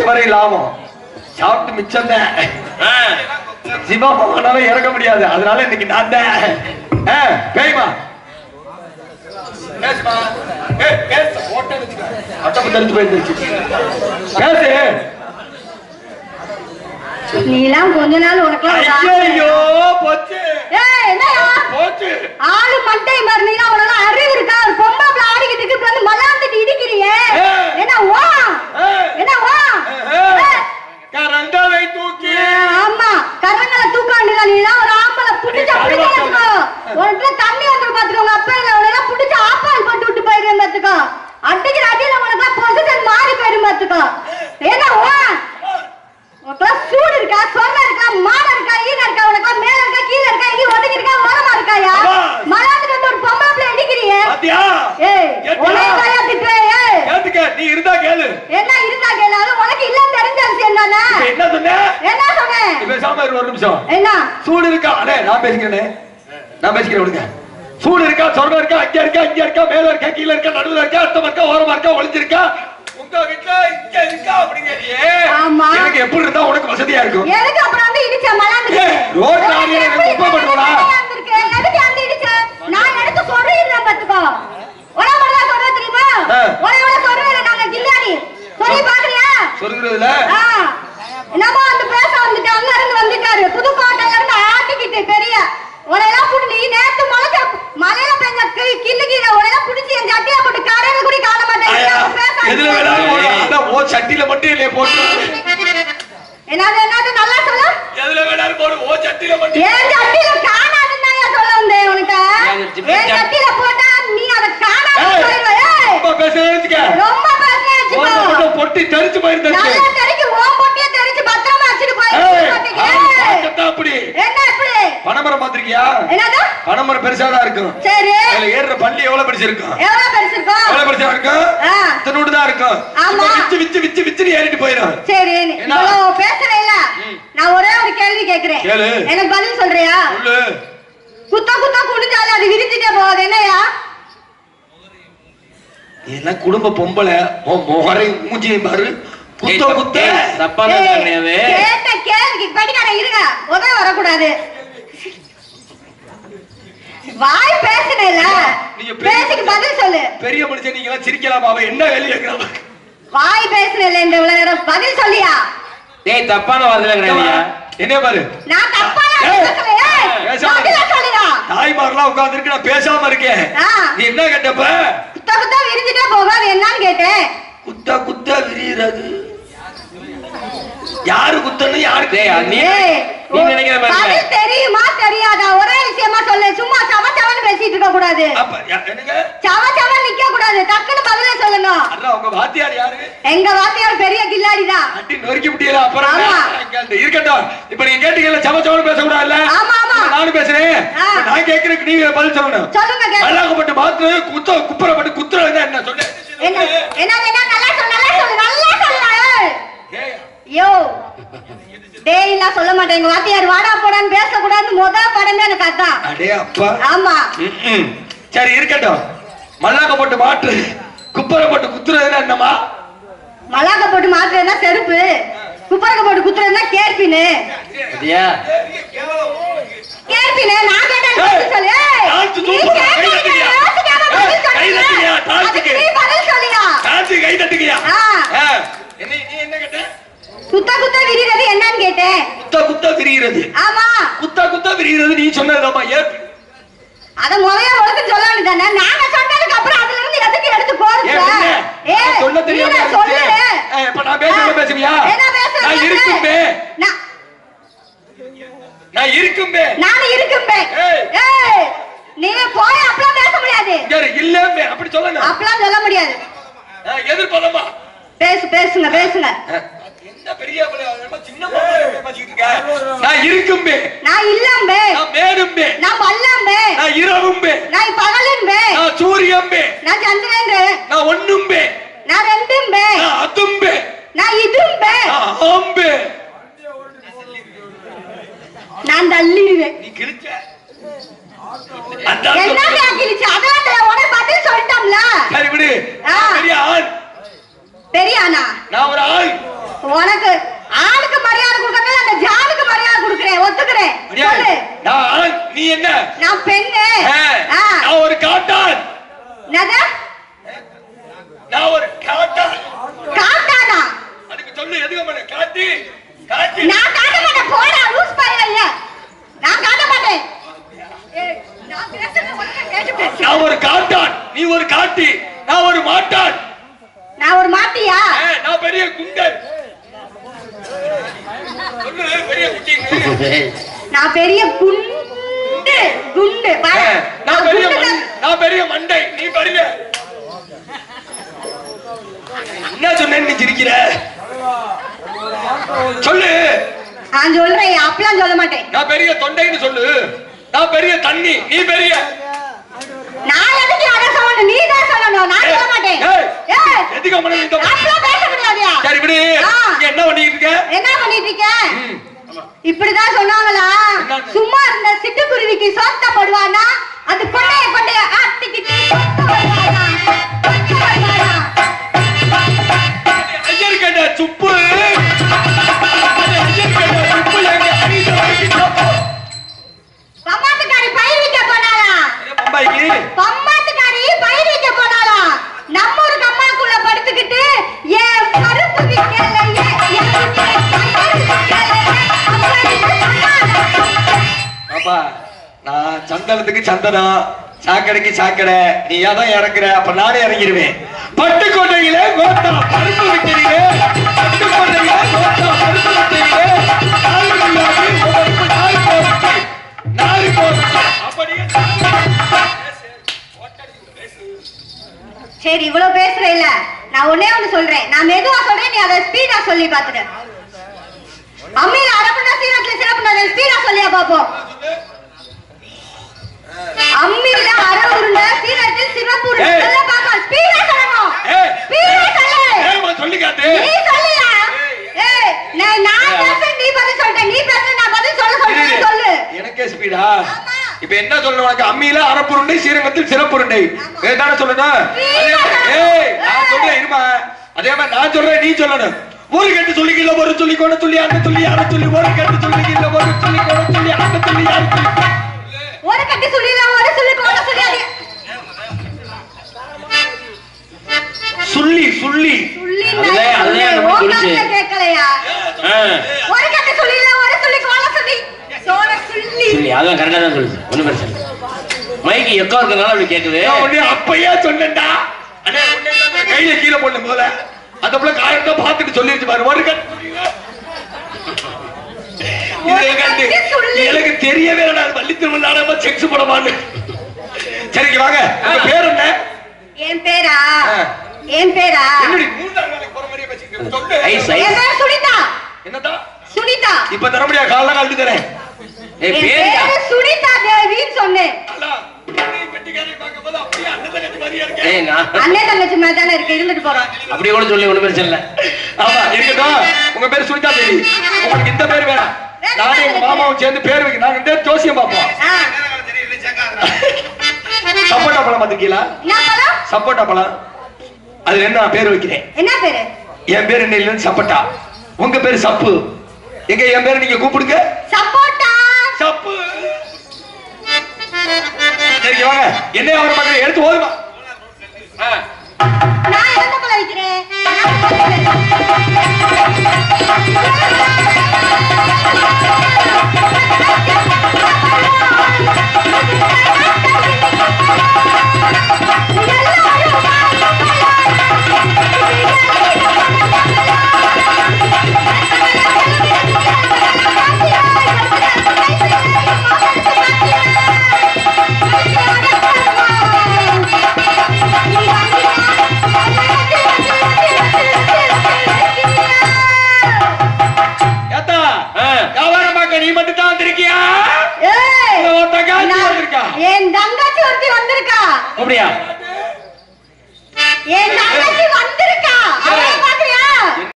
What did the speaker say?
வரை லாபம். சாப்பிட்டு மிச்சம் தான் சிவா போனாலும் இறங்க முடியாது. அதனால இன்னைக்கு நான் தான் பேய்மா. நீலாம் கொஞ்ச நாள்? போச்சு. ஆளு மட்டை மாதிரி நீலாம் உனக்கு அறிவு இருக்கா ஒரு பொம்பளை பிள்ளை ஆடிக்கிட்டு இருக்கு, இப்ப வந்து மல்லாந்துட்டு இடிக்கிறியே ஏய். என்ன வா ஏய். என்ன வா ஏய். கரண்டவை தூக்கி ஏய், ஆமா கரங்களை தூக்க வேண்டியதா நீலாம் ஒரு ஆம்பளை புடிச்சா ஏய், புடிச்சு கருவாக்கம். வச்சுக்கோ ஒரு இடத்துல தண்ணி வந்து பாத்துக்கோ உங்க அப்பா இல்ல உனக்கு புடிச்சு ஆப்பால் போட்டு விட்டு போயிருவேன் பாத்துக்கோ அடிக்கிற அடியில உனக்கு பொசிஷன் மாறி போயிரும் பாத்துக்கோ என்ன வா உனக்குலாம் சூடு இருக்கா சொர்ண இருக்கா மானம் இருக்கா ஈன இருக்கா உனக்கு மேல இருக்கா கீழ இருக்கா இங்க ஒதுங்கி இருக்கா ஓரமா இருக்காயா அம்மா. மலாந்துட்டு வந்து ஒரு பொம்பளை பிள்ளை அடிக்கிறியே பாத்தியா ஏய் ஏத்தியா? உனக்கு தாயா திட்டுறேன் ஏய் ஏத்துக்க நீ இருந்தா கேளு என்ன இருந்தா கேளாலும் உனக்கு இல்லன்னு தெரிஞ்ச விஷயம் தானே இப்ப என்ன சொன்ன என்ன சொன்னேன் நீ பேசாம இரு ஒரு நிமிஷம். என்ன? சூடு இருக்கா? அண்ணே நான் பேசிக்கிறேனே. நான் பேசிக்கிறேன் விடுங்க. சூடு இருக்கா? சொர்க்கம் இருக்கா? அங்க இருக்கா? இங்க இருக்கா? மேல இருக்கா? கீழ இருக்கா? நடுவுல இருக்கா? அர்த்தம் இருக்கா? ஓரமா இருக்கா? ஒளிஞ்சிருக்கா? உங்க வீட்டுல இங்க இருக்கா? அப்படிங்கிறியே ஆமா. எனக்கு எப்படி இருந்தா உனக்கு வசதியா இருக்கும்? எதுக்கு அப்புறம் வந்து இடிச்ச ஆடிய எனக்கு குப்பை பண்ணுவாளா? எதுக்கு வந்து இடிச்ச நான் எடுத்து சொல்றேன் பாத்துக்கோ உன மட்டும் சொல்ற தெரியுமா ஆ. உன சொல்றேன் நாங்க கில்லாடி சொல்லி பாக்குறியா சொல்லுகிறதுல ஆ. என்னமோ அந்த பேச வந்துட்டு அங்க இருந்து வந்துட்டாரு புதுக்கோட்டையில இருந்து ஆட்டிக்கிட்டு பெரிய உனையெல்லாம் புடி நீ நேத்து முளைச்ச மலையில பெஞ்ச கி- கிள்ளு கீழ உனையெல்லாம் புடிச்சு என் சட்டியா போட்டு கடையில கூட காண ஆயா, மாட்டேன் எதுல வேணாலும் போடு. அதான் ஓ சட்டியில மட்டும் இல்லையே போட்டு என்னது என்னது நல்லா சொல்ல எதுல வேணாலும் போடு ஓ சட்டியில மட்டும் என் சட்டியில காணாதுன்னு தான் ஏன் சொல்ல வந்தேன் உனக்கு என் சட்டியில போட்டா நீ அதை காணாது ஏய், போயிடுவ ஏய். ரொம்ப பேசுறேன்னு வச்சுக்க. ரொம்ப பேசுனேன் ஓ, வச்சுக்கோ மட்டும் பொட்டி தெரிச்சு போயிருந்துச்சு நல்லா தெரிஞ்சு ஓ பொட்டிய தெரிஞ்சு பத்திரமா வச்சுட்டு போய் ஏய், மாட்டேங்க. ஆள் ஏய். பார்க்கத்தான் அப்படி? பனைமரம் பாத்திருக்கியா என்னது? பனைமரம் பெருசாதான் இருக்கும். சரி. அதுல ஏறுற பள்ளி எவ்வளவு பெருசு இருக்கும் எவ்வளவு பெருசு இருக்கும்? எவ்வளவு பெருசா இருக்கும். இத்தனோடு தான் இருக்கும். ஆமா. விச்சு விச்சு விச்சு விச்சுன்னு ஏறிட்டு போயிடும். சரி? இவ்வளவு பேசுறேல்ல நான் ஒரே ஒரு கேள்வி கேக்குறேன். கேளு. எனக்கு பதில் சொல்றியா? குத்த குத்த குடிஞ்சாலும் அது விரிஞ்சிட்டே போகுது. என்னையா எல்லாம் குடும்ப பொம்பளை? உன் முகரை மூஞ்சியும் பாரு. குத்த குத்த. ஏய், கிடையாது கேட்ட கேள்விக்கு இருங்க. உதவி வரக்கூடாது. வாய் பேசுனேல பேசிக்கு பதில் சொல்லு. பெரிய மனுஷன் நீங்க எல்லாம் சிரிக்கலாம்? அவன் என்ன வேலை கேட்கிறான்? வாய் பேசுனேல இந்த இவ்வளவு நேரம். பதில் சொல்லியா? டேய் தப்பான வார்த்தை கிடையாதுயா? என்ன பாரு. நான் தப்பா பேசாம பதில சொல்லுடா. தாய்மாரெல்லாம் உட்கார்ந்து இருக்கு நான் பேசாம இருக்கேன். நீ என்ன கேட்டப்ப குத்த குத்த விரிஞ்சிட்டே போகாது என்னன்னு கேட்டேன் குத்த குத்த விரிகிறது யாரு குத்தன்னு யாரு டேய், அது நீ- நீ நினைக்கிற மாதிரி தெரியுமா தெரியாதா? ஒரே விஷயமா சொல்லு. சும்மா சவ சவன்னு பேசிட்டு இருக்க கூடாது. சவ சவன் நிக்க கூடாது. டக்குன்னு பதில அதான் உங்க வாத்தியார் யாரு? எங்க வாத்தியார் பெரிய கில்லாடி தான். நொறுக்கி முடியல அப்புறம் இருக்கட்டும். இப்ப நீங்க கேட்டீங்கல்ல பேசக்கூடாதுல்ல? ஆமா, ஆமா. நானும் பேசுறேன். நான் கேட்கறதுக்கு நீங்க பதில் சொல்லணும்? சொல்லுங்க. அழகப்பட்டு பார்த்து குத்த குப்புறப்பட்டு குத்துறது என்ன? சொல்லு. என்ன என்ன நல்லா சொல்லு நல்லா சொல்லு நல்லா சொல்லு ஏய், யோ! டேய் நான் சொல்ல மாட்டேன். எங்க வாத்தியார் வாடா போடான்னு பேசக்கூடாதுன்னு முத படமே எனக்கு அதான். அடே அப்பா. ஆமா. சரி இருக்கட்டும். மல்லாக்க போட்டு மாட்டு. குப்பரை போட்டு குத்துறதுன்னா என்னமா மலாக்க போட்டு மாத்துறதுனா செருப்பு. குப்பரக்க போட்டு குத்துறதுனா கேர்பின்னு சரியா கேர்பின்னு நான் கேட்டேன் ஏய், பதில் சொல்லு ஏய், டான்ஸ் நீ சூப்பரா, கை கேட்டீங்க, தட்டுறியா? யோசிக்காம ஏய், பதில் கை சொல்றீங்க. தட்டுறியா, டான்ஸுக்கு? அதுக்கு நீ பதில் சொல்லியா டான்ஸ் கை தட்டுக்கியா ஆ. ஆ. என்ன நீ என்ன கேட்ட குத்த குத்த விரிறது என்னன்னு கேட்டேன். குத்த குத்த விரிகிறது. ஆமா. குத்த குத்த விரிகிறது நீ சொன்னதுதாம்மா ஏன்? அத முதல்ல உனக்கு சொல்ல வேண்டியதானே நாங்க சொன்னதுக்கு அப்புறம் அதுல இருந்து எதுக்கு எடுத்து போறது நான் சொல்ல தெரியாம சொல்லு இப்ப நான் பேசுறத பேசுவியா? என்ன பேசுறது நான் இருக்கும்பே. நான் இருக்கும்பே. நான் இருக்கும்பே. ஏய். ஏய் நீ போய் அப்பலாம் பேச முடியாது. யாரு? இல்லம்பே. அப்படி சொல்லணும் அப்பலாம் சொல்ல முடியாது. எதிர்ப்பதமா பேசு பேசுங்க பேசுங்க. என்ன பெரிய சின்ன? நான் இருக்கும்பே நான் இல்லம்பே நான் மேடும்பே நான் பல்லம்பே நான் இரவும்பே நான் பகலும்பே நான் சூரியம்பே நான் சந்திரன்பே நான் ஒண்ணும்பே நான் ரெண்டும்பே நான் அதும்பே நான் இதும்பே நான் ஆம்பே நான் தள்ளிடுவேன் நீ கிழிச்ச அதான் உடனே பதில் சொல்லிட்டோம்ல சரி விடு பெரிய ஆள் பெரியானா நான் ஒரு ஆள் உனக்கு ஆளுக்கு மரியாதை கொடுக்கறதுல அந்த ஜானுக்கு மரியாதை கொடுக்குறேன் ஒத்துக்கிறேன். சொல்லு. நான் நீ என்ன? நான் பெண்ணு. ஆ, நான் ஒரு காட்டான். என்னது? நான் ஒரு காட்டான். காட்டானா? அதுக்கு சொல்லு எதுக்கு பண்ண காட்டி? காட்டி. நான் காட்ட மாட்டேன் போடா லூஸ் பையன் இல்ல. நான் காட்ட மாட்டேன். ஏய், நான் பேசுறது ஒழுங்கா கேட்டு பேசு. நான் ஒரு காட்டான். நீ ஒரு காட்டி. நான் ஒரு மாட்டான். நான் ஒரு மாட்டியா? ஆ, நான் பெரிய குண்டல் நான் பெரிய குண்டு குண்டு. நான் பெரிய நான் பெரிய மண்டை. நீ பெரிய. என்ன சொன்னேன்னு நீ சிரிக்கிற? சொல்லு. நான் சொல்றேன் அப்பெல்லாம் சொல்ல மாட்டேன். நான் பெரிய தொண்டைன்னு சொல்லு. நான் பெரிய தண்ணி நீ பெரிய. நான் எதுக்கு அதை சொல்லணும்? நீ தான் சொல்லணும். நான் சொல்ல மாட்டேன். ஏய், எதுக்கு இந்த அப்படிலாம் பேச முடியாதுயா சரி விடு. ஆ. நீ என்ன பண்ணிட்டு இருக்க? என்ன ம். இப்படிதான் சொன்னாங்களா? சும்மா இருந்த சிட்டுக்குருவிக்கு சோத்த போடுவானா அது கொண்டைய கொண்டைய ஆட்டிக்கிட்டு சந்தனத்துக்கு சந்தனம். சாக்கடைக்கு சாக்கடை. நீ தான் இறங்குற அப்ப நானே இறங்கிடுவேன். பட்டுக்கோட்டையில கோத்தா பருப்பு விக்கிறீங்க பட்டுக்கோட்டையில கோத்தா பருப்பு விக்கிறீங்க சரி இவ்வளவு பேசுற இல்ல. நான் ஒன்னே ஒண்ணு சொல்றேன். நான் மெதுவா சொல்றேன் நீ அதை ஸ்பீடா சொல்லி பாத்துட்டு அம்மையில அரப்புனா சீரத்துல சிறப்புனா ஸ்பீடா சொல்லியா பாப்போம் அம்மியில அரை சீரத்தில் ஸ்பீடா சொல்லணும். ஸ்பீடா சொல்லு. சொல்லி காட்டு. நீ சொல்லியா ஏய். நான் நான் பேசுறேன் நீ பதில் சொல்லிட்ட நீ பேசுற நான் பதில் சொல்ல இரு, சொல்றேன். இரு. சொல்லு. எனக்கே ஸ்பீடா ஆமா. இப்ப என்ன சொல்லணும் உனக்கு? அம்மியில அரப்புருண்டை சீரகத்தில் சிறப்புருண்டை சொல்லணும்? சொல்லணும். ஏய் நான் சொல்றேன் இருமா. அதே மாதிரி நான் சொல்றேன் நீ சொல்லணும். ஒரு கட்டு சொல்லிக்கல ஒரு சொல்லி கொண்டு சொல்லி அந்த சொல்லி யாரு சொல்லி ஒரு கட்டு சொல்லிக்கல ஒரு சொல்லி அதான் கரெக்டா தான் சொல்லுது. ஒண்ணும் பிரச்சனை இல்லை. மைக்கு எக்கோ இருக்கிறதுனால அப்படி கேக்குது. நான் உன்னை அப்பயே சொன்னேன்டா. கையில கீழே போடணும் போல அந்த பிள்ளை காயத்தை பார்த்துட்டு சொல்லிருச்சு பாரு ஒரு எனக்கு சொல்லி. எனக்கு தெரியவே இல்லை நான் வள்ளி திருமணம் செக்ஸ் போடமான்னு. சரிங்க வாங்க. பேர் என்ன? என் பேரா. என் பேரா? என்னடி சுனிதா. என்னடா? சுனிதா. இப்ப தர முடியா காலைல கழட்டி தரேன். என் பேரு சுனிதா தேவின்னு சொன்னேன். தங்கச்சி மாதிரி தானே இருக்கு இருந்துட்டு போறோம். அப்படி கூட சொல்லி பிரச்சனை இல்லை. ஆமா இருக்கட்டும். உங்க பேர் சுனிதா தேவி. உங்களுக்கு இந்த பேர் வேணாம். நானும் எங்க மாமாவும் சேர்ந்து பேர் வைக்க நாங்க ரெண்டு பேரும் ஜோசியம் பார்ப்போம். சப்போட்டா பழம் பழம்? சப்போட்டா பழம். அதுல என்ன பேர் வைக்கிறேன்? என்ன பேரு? என் பேர் என்ன இல்லைன்னு சப்போட்டா. உங்க பேர் சப்பு. எங்க என் பேர் நீங்க கூப்பிடுங்க. சப்பு என்ன அவர் மக்கள் எடுத்து ஓதுமா. நான் என்ன பழம் வைக்கிறேன்.